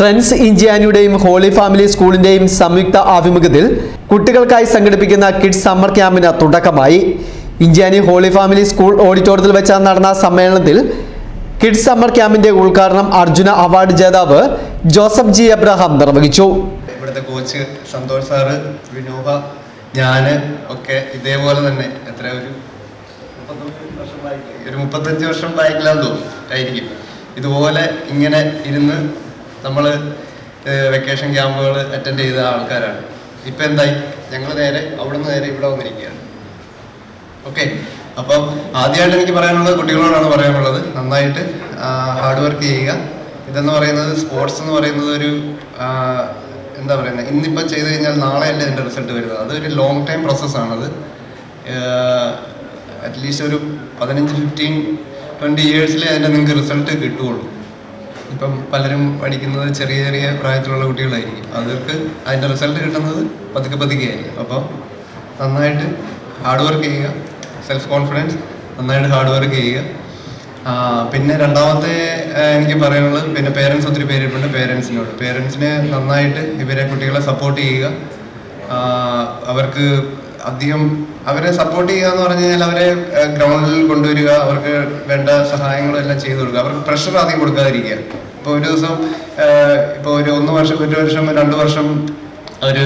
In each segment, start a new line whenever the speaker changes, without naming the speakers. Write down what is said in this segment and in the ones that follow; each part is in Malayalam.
ട്രെൻസ് ഇഞ്ചിയാനിയുടെയും ഹോളി ഫാമിലി സ്കൂളിന്റെയും സംയുക്ത ആഭിമുഖ്യത്തിൽ കുട്ടികൾക്കായി സംഘടിപ്പിക്കുന്ന കിഡ്സ് സമ്മർ ക്യാമ്പിന് തുടക്കമായി. ഇഞ്ചിയാനി ഹോളി ഫാമിലി സ്കൂൾ ഓഡിറ്റോറിയത്തിൽ വെച്ച് നടന്ന സമ്മേളനത്തിൽ കിഡ്സ് സമ്മർ ക്യാമ്പിന്റെ ഉദ്ഘാടനം അർജുന അവാർഡ് ജേതാവ് ജോസഫ് ജി അബ്രഹാം നിർവഹിച്ചു.
ഇവിടുത്തെ കോച്ച് സന്തോഷ് സാറ് വിനോഹ ഞാൻ ഒക്കെ ഇതേപോലെ തന്നെ എത്ര ഒരു ഒരു മുപ്പത്തഞ്ച് വർഷം ബാക്കിലാന്ന് തോന്നുന്നു. ആയിരിക്കും. ഇതുപോലെ ഇങ്ങനെ ഇരുന്ന് നമ്മൾ വെക്കേഷൻ ക്യാമ്പുകൾ അറ്റൻഡ് ചെയ്ത ആൾക്കാരാണ്. ഇപ്പം എന്തായി? ഞങ്ങൾ നേരെ അവിടുന്ന് നേരെ ഇവിടെ വന്നിരിക്കുകയാണ്. ഓക്കെ അപ്പം ആദ്യമായിട്ട് എനിക്ക് പറയാനുള്ളത് കുട്ടികളോടാണ് പറയാനുള്ളത്. നന്നായിട്ട് ഹാർഡ് വർക്ക് ചെയ്യുക. ഇതെന്ന് പറയുന്നത് സ്പോർട്സ് എന്ന് പറയുന്നത് ഒരു എന്താ പറയുന്നത് ഇന്നിപ്പം ചെയ്ത് കഴിഞ്ഞാൽ നാളെയല്ലേ ഇതിന്റെ റിസൾട്ട് വരുന്നത്? അതൊരു ലോങ് ടൈം പ്രോസസ്സാണത് അറ്റ്ലീസ്റ്റ് ഒരു പതിനഞ്ച് ഫിഫ്റ്റീൻ ട്വന്റി ഇയേഴ്സിലേ അതിന്റെ നിങ്ങൾക്ക് റിസൾട്ട് കിട്ടുകയുള്ളൂ. ഇപ്പം പലരും പഠിക്കുന്നത് ചെറിയ ചെറിയ പ്രായത്തിലുള്ള കുട്ടികളായിരിക്കും. അവർക്ക് അതിന്റെ റിസൾട്ട് കിട്ടുന്നത് പതുക്കെ പതുക്കെ ആയിരിക്കും. അപ്പം നന്നായിട്ട് ഹാർഡ് വർക്ക് ചെയ്യുക സെൽഫ് കോൺഫിഡൻസ് നന്നായിട്ട് ഹാർഡ് വർക്ക് ചെയ്യുക. പിന്നെ രണ്ടാമത്തെ എനിക്ക് പറയാനുള്ളത് പിന്നെ പേരൻസ് ഒത്തിരി പേരിട്ടുണ്ട് പേരൻസിനോട് പേരൻസിനെ നന്നായിട്ട് ഇവരെ കുട്ടികളെ സപ്പോർട്ട് ചെയ്യുക. അവർക്ക് അധികം അവരെ സപ്പോർട്ട് ചെയ്യുക എന്ന് പറഞ്ഞു കഴിഞ്ഞാൽ അവരെ ഗ്രൗണ്ടിൽ കൊണ്ടുവരിക അവർക്ക് വേണ്ട സഹായങ്ങളും എല്ലാം ചെയ്തു കൊടുക്കുക. അവർക്ക് പ്രഷർ ആദ്യം കൊടുക്കാതിരിക്കുക. ഇപ്പോൾ ഒരു ദിവസം ഇപ്പോൾ ഒരു ഒന്ന് വർഷം ഒരു വർഷം രണ്ട് വർഷം അവർ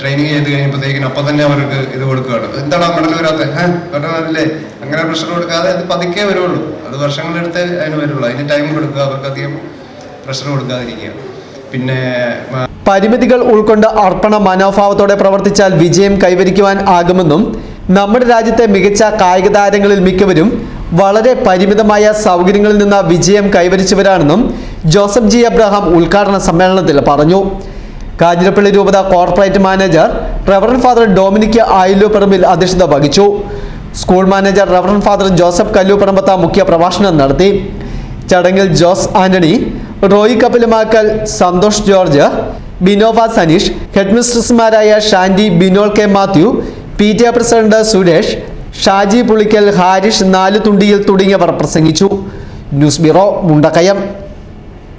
ട്രെയിനിങ് ചെയ്ത് കഴിയുമ്പോഴത്തേക്കിനും അപ്പം തന്നെ അവർക്ക് ഇത് കൊടുക്കുകയാണ്. എന്താണ് മെഡൽ വരാത്ത? മെഡൽ വരില്ലേ? അങ്ങനെ പ്രഷർ കൊടുക്കാതെ അത് പതുക്കെ വരുള്ളൂ അത് വർഷങ്ങളെടുത്ത് അതിന് വരുള്ളൂ അതിന് ടൈം കൊടുക്കുക അവർക്ക് അധികം പ്രഷർ കൊടുക്കാതിരിക്കുക. പിന്നെ
പരിമിതികൾ ഉൾക്കൊണ്ട് അർപ്പണ മനോഭാവത്തോടെ പ്രവർത്തിച്ചാൽ വിജയം കൈവരിക്കുവാൻ ആകുമെന്നും നമ്മുടെ രാജ്യത്തെ മികച്ച കായിക താരങ്ങളിൽ മിക്കവരും വളരെ പരിമിതമായ സൗകര്യങ്ങളിൽ നിന്ന് വിജയം കൈവരിച്ചവരാണെന്നും ജോസഫ് ജി അബ്രഹാം ഉദ്ഘാടന സമ്മേളനത്തിൽ പറഞ്ഞു. കാഞ്ഞിരപ്പള്ളി രൂപത corporate manager reverend father Dominic Ayillupparambil അധ്യക്ഷത വഹിച്ചു. School manager reverend father Joseph Kalluparambath മുഖ്യ പ്രഭാഷണം നടത്തി. ചടങ്ങിൽ Jose Antony Roy Kappalumakkal Santhosh George Binova Saneesh ഹെഡ്മിസ്ട്രസ്മാരായ Shandy Binol K Mathew P T A president Suresh Shaji Pulickal Harish Naluthundiyil തുടങ്ങിയവർ പ്രസംഗിച്ചു. News bureau Mundakayam.